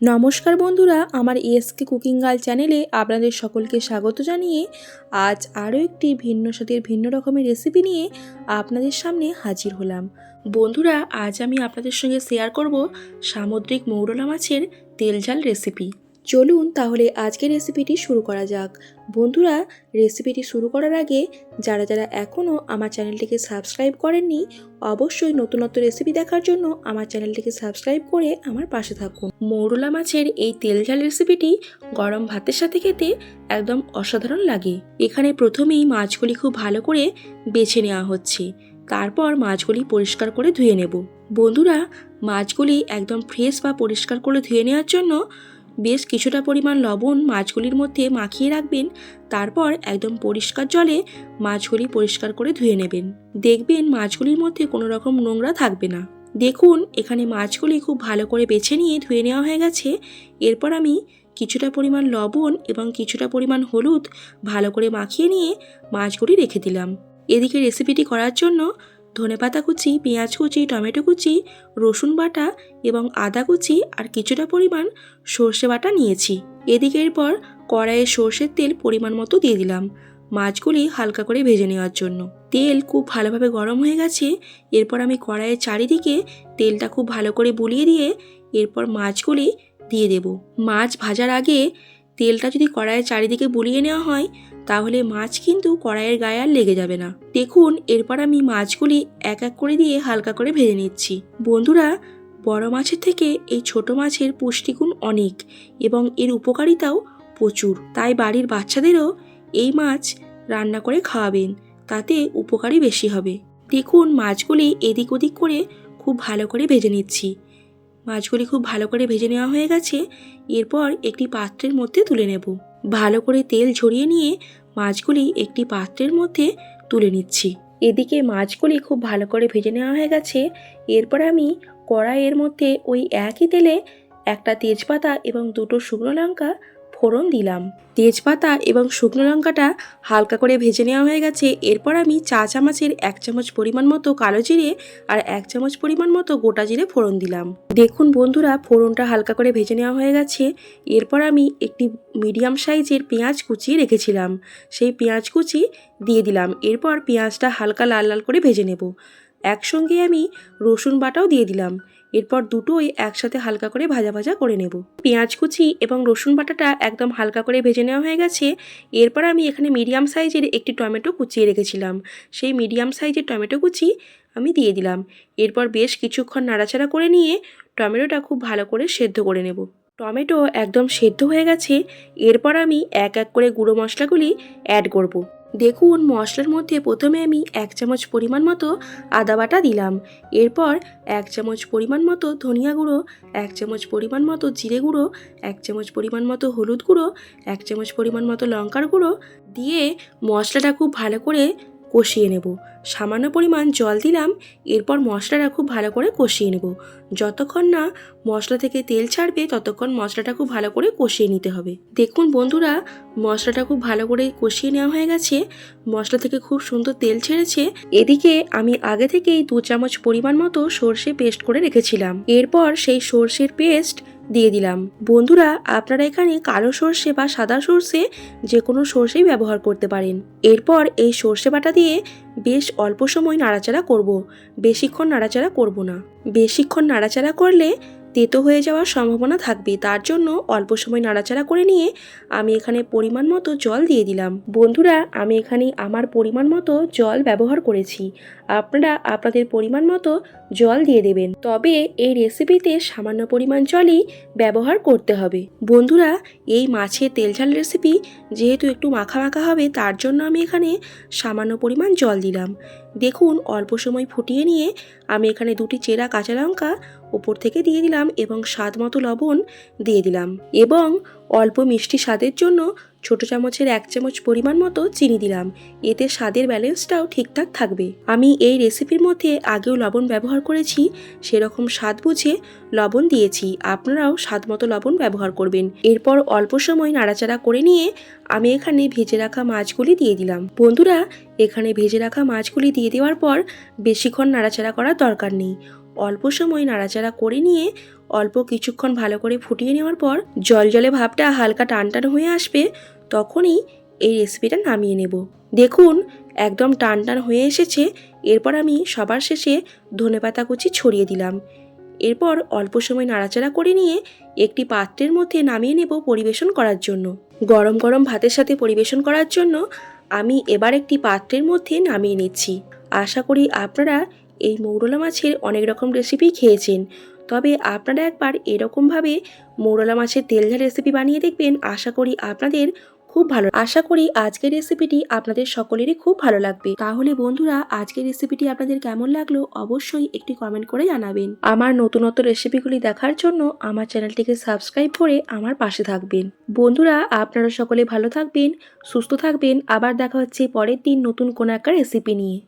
নমস্কার বন্ধুরা, আমার এসকে কুকিং গার্ল চ্যানেলে আপনাদের সকলকে স্বাগত জানিয়ে আজ আরও একটি ভিন্ন স্বাদের, ভিন্ন রকমের রেসিপি নিয়ে আপনাদের সামনে হাজির হলাম। বন্ধুরা, আজ আমি আপনাদের সঙ্গে শেয়ার করব সামুদ্রিক মৌরলা মাছের তেল ঝাল রেসিপি। চলুন তাহলে আজকের রেসিপিটি শুরু করা যাক। বন্ধুরা রেসিপিটি শুরু করার আগে যারা যারা এখনও আমার চ্যানেলটিকে সাবস্ক্রাইব করেননি, অবশ্যই নতুনত্ব রেসিপি দেখার জন্য আমার চ্যানেলটিকে সাবস্ক্রাইব করে আমার পাশে থাকুন। মৌরলা মাছের এই তেল ঝাল রেসিপিটি গরম ভাতের সাথে খেতে একদম অসাধারণ লাগে। এখানে প্রথমেই মাছগুলি খুব ভালো করে বেছে নেওয়া হচ্ছে। তারপর মাছগুলি পরিষ্কার করে ধুয়ে নেব। বন্ধুরা, মাছগুলি একদম ফ্রেশ বা পরিষ্কার করে ধুয়ে নেওয়ার জন্য বেশ কিছুটা পরিমাণ লবণ মাছগুলির মধ্যে মাখিয়ে রাখবেন, তারপর একদম পরিষ্কার জলে মাছগুলি পরিষ্কার করে ধুয়ে নেবেন। দেখবেন মাছগুলির মধ্যে কোনো রকম নোংরা থাকবে না। দেখুন, এখানে মাছগুলি খুব ভালো করে বেছে নিয়ে ধুয়ে নেওয়া হয়ে গেছে। এরপর আমি কিছুটা পরিমাণ লবণ এবং কিছুটা পরিমাণ হলুদ ভালো করে মাখিয়ে নিয়ে মাছগুলি রেখে দিলাম। এদিকে রেসিপিটি করার জন্য ধনেপাতা কুচি, পেঁয়াজ কুচি, টমেটো কুচি, রসুন বাটা এবং আদা কুচি আর কিছুটা পরিমাণ সর্ষে বাটা নিয়েছি। এদিকে এরপর কড়াইয়ে সর্ষের তেল পরিমাণ মতো দিয়ে দিলাম, মাছগুলি হালকা করে ভেজে নেওয়ার জন্য। তেল খুব ভালোভাবে গরম হয়ে গেছে, এরপর আমি কড়াইয়ের চারিদিকে তেলটা খুব ভালো করে বুলিয়ে দিয়ে এরপর মাছগুলি দিয়ে দেব। মাছ ভাজার আগে তেলটা যদি কড়াইয়ের চারিদিকে বুলিয়ে নেওয়া হয় তাহলে মাছ কিন্তু কড়াইয়ের গায়ে আর লেগে যাবে না। দেখুন, এরপর আমি মাছগুলি এক এক করে দিয়ে হালকা করে ভেজে নিচ্ছি। বন্ধুরা, বড় মাছের থেকে এই ছোট মাছের পুষ্টিগুণ অনেক এবং এর উপকারিতাও প্রচুর। তাই বাড়ির বাচ্চাদেরও এই মাছ রান্না করে খাওয়াবেন, তাতে উপকারী বেশি হবে। দেখুন, মাছগুলি এদিক ওদিক করে খুব ভালো করে ভেজে নিচ্ছি। মাছগুলি খুব ভালো করে ভেজে নেওয়া হয়ে গেছে। এরপর একটি পাত্রের মধ্যে তুলে নেব। ভালো করে তেল ঝরিয়ে নিয়ে মাছগুলি একটি পাত্রের মধ্যে তুলে নিচ্ছি। এদিকে মাছগুলি খুব ভালো করে ভেজে নেওয়া হয়ে গেছে। এরপর আমি কড়াইয়ের মধ্যে ওই একই তেলে একটা তেজপাতা এবং দুটো শুকনো লঙ্কা ফোড়ন দিলাম। তেজপাতা এবং শুকনো লঙ্কাটা হালকা করে ভেজে নেওয়া হয়ে গেছে। এরপর আমি চা চামচের এক চামচ পরিমাণ মতো কালো জিরে আর এক চামচ পরিমাণ মতো গোটা জিরে ফোড়ন দিলাম। দেখুন বন্ধুরা, ফোড়নটা হালকা করে ভেজে নেওয়া হয়ে গেছে। এরপর আমি একটি মিডিয়াম সাইজের পেঁয়াজ কুচি রেখেছিলাম। সেই পেঁয়াজ কুচি দিয়ে দিলাম। এরপর পেঁয়াজটা হালকা লাল লাল করে ভেজে নেব। একসঙ্গে আমি রসুন বাটাও দিয়ে দিলাম। এরপর দুটোই একসাথে হালকা করে ভাজা ভাজা করে নেব। পেঁয়াজ কুচি এবং রসুন বাটাটা একদম হালকা করে ভেজে নেওয়া হয়ে গেছে। এরপর আমি এখানে মিডিয়াম সাইজের একটি টমেটো কুচিয়ে রেখেছিলাম। সেই মিডিয়াম সাইজের টমেটো কুচি আমি দিয়ে দিলাম। এরপর বেশ কিছুক্ষণ নাড়াচাড়া করে নিয়ে টমেটোটা খুব ভালো করে সেদ্ধ করে নেব। টমেটো একদম সেদ্ধ হয়ে গেছে। এরপর আমি এক এক করে গুঁড়ো মশলাগুলি অ্যাড করব। দেখুন মশলার মধ্যে প্রথমে আমি এক চামচ পরিমাণ মতো আদা বাটা দিলাম। এরপর এক চামচ পরিমাণ মতো ধনিয়া গুঁড়ো, এক চামচ পরিমাণ মতো জিরে গুঁড়ো, এক চামচ পরিমাণ মতো হলুদ গুঁড়ো, এক চামচ পরিমাণ মতো লঙ্কার গুঁড়ো দিয়ে মশলাটা খুব ভালো করে কষিয়ে নেব। সামান্য পরিমাণ জল দিলাম, এরপর মশলাটা খুব ভালো করে কষিয়ে নেব। যতক্ষণ না মশলা থেকে তেল ছাড়বে, ততক্ষণ মশলাটা খুব ভালো করে কষিয়ে নিতে হবে। দেখুন বন্ধুরা, মশলাটা খুব ভালো করে কষিয়ে নেওয়া হয়ে গেছে। মশলা থেকে খুব সুন্দর তেল ছেড়েছে। এদিকে আমি আগে থেকেই দু চামচ পরিমাণ মতো সর্ষে পেস্ট করে রেখেছিলাম। এরপর সেই সর্ষের পেস্ট দিয়ে দিলাম। বন্ধুরা, আপনারা এখানে কালো সর্ষে বা সাদা সর্ষে যে কোনো সর্ষেই ব্যবহার করতে পারেন। এরপর এই সর্ষে বাটা দিয়ে বেশ অল্প সময় নাড়াচাড়া করব। বেশিক্ষণ নাড়াচাড়া করব না। বেশিক্ষণ নাড়াচাড়া করলে তেতো হয়ে যাওয়ার সম্ভাবনা থাকবে। তার জন্য অল্প সময় নাড়াচাড়া করে নিয়ে আমি এখানে পরিমাণ মতো জল দিয়ে দিলাম। বন্ধুরা, আমি এখানে আমার পরিমাণ মতো জল ব্যবহার করেছি। আপনারা আপনাদের পরিমাণ মতো জল দিয়ে দেবেন। তবে এই রেসিপিতে সামান্য পরিমাণ জলই ব্যবহার করতে হবে। বন্ধুরা, এই মাছের তেল ঝাল রেসিপি যেহেতু একটু মাখা মাখা হবে, তার জন্য আমি এখানে সামান্য পরিমাণ জল দিলাম। দেখুন, অল্প সময় ফুটিয়ে নিয়ে আমি এখানে দুটি চেরা কাঁচা লঙ্কা ওপর থেকে দিয়ে দিলাম এবং স্বাদ মতো লবণ দিয়ে দিলাম। এবং অল্প মিষ্টি স্বাদের জন্য ছোট চামচের এক চামচ পরিমাণ মতো চিনি দিলাম। এতে স্বাদের ব্যালেন্সটাও ঠিকঠাক থাকবে। আমি এই রেসিপির মধ্যে আগেও লবণ ব্যবহার করেছি, সেরকম স্বাদ বুঝে লবণ দিয়েছি। আপনারাও স্বাদ মতো লবণ ব্যবহার করবেন। এরপর অল্প সময় নাড়াচাড়া করে নিয়ে আমি এখানে ভেজে রাখা মাছগুলি দিয়ে দিলাম। বন্ধুরা, এখানে ভেজে রাখা মাছগুলি দিয়ে দেওয়ার পর বেশিক্ষণ নাড়াচাড়া করার দরকার নেই। অল্প সময় নাড়াচাড়া করে নিয়ে অল্প কিছুক্ষণ ভালো করে ফুটিয়ে নেওয়ার পর জল জলে ভাবটা হালকা টান টান হয়ে আসবে, তখনই এই রেসিপিটা নামিয়ে নেব। দেখুন, একদম টান টান হয়ে এসেছে। এরপর আমি সবার শেষে ধনেপাতা কুচি ছড়িয়ে দিলাম। এরপর অল্প সময় নাড়াচাড়া করে নিয়ে একটি পাত্রের মধ্যে নামিয়ে নেব পরিবেশন করার জন্য। গরম গরম ভাতের সাথে পরিবেশন করার জন্য আমি এবার একটি পাত্রের মধ্যে নামিয়ে নিচ্ছি। আশা করি আপনারা এই মৌরলা মাছের অনেক রকম রেসিপি খেয়েছেন। তবে আপনারা একবার এরকমভাবে মৌরলা মাছের তেল ঝাল রেসিপি বানিয়ে দেখবেন, আশা করি আপনাদের খুব ভালো আশা করি আজকের রেসিপিটি আপনাদের সকলেরই খুব ভালো লাগবে। তাহলে বন্ধুরা, আজকের রেসিপিটি আপনাদের কেমন লাগল অবশ্যই একটি কমেন্ট করে জানাবেন। আমার নতুনত্ব রেসিপিগুলি দেখার জন্য আমার চ্যানেলটিকে সাবস্ক্রাইব করে আমার পাশে থাকবেন। বন্ধুরা, আপনারা সকলে ভালো থাকবেন, সুস্থ থাকবেন। আবার দেখা হচ্ছে পরের দিন নতুন কোনো একটা রেসিপি নিয়ে।